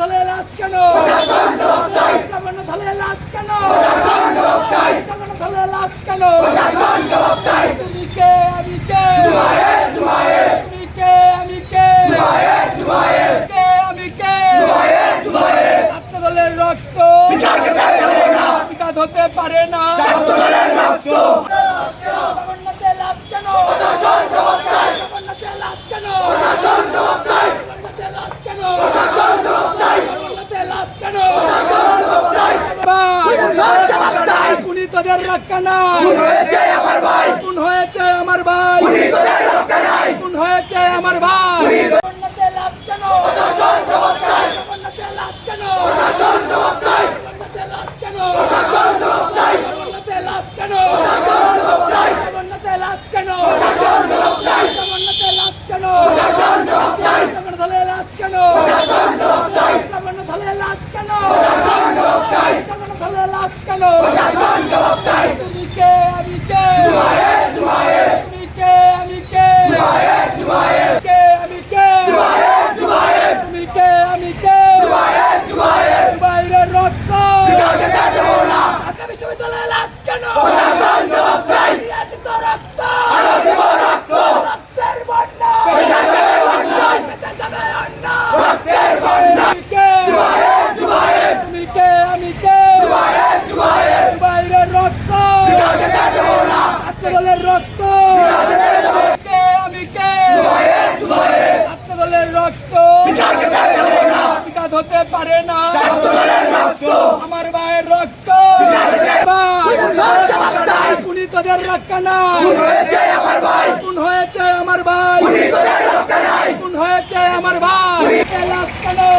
লাশ কেন? জগন্নাথ দলের লাশ কেন? জগন্নাথ দলের লাশ কেন? তুমি কে আমি কে রক্ত হতে পারে না জগন্নাথের লাশ কেন জগন্নাথের লাশ কেন জগন্নাথের লাশ কেন জগন্নাথের লাশ কেন উনি তোদের রক্ষা নাই। খুন হয়েছে আমার ভাই। খুন হয়েছে আমার ভাই। জগন্নাথের রক্ত। আমি রক্ত। হতে পারে না। আমার ভাইয়ের রক্ত। উনি তোদের রক্ষা নাই। খুন হয়েছে আমার ভাই। খুন হয়েছে আমার ভাই।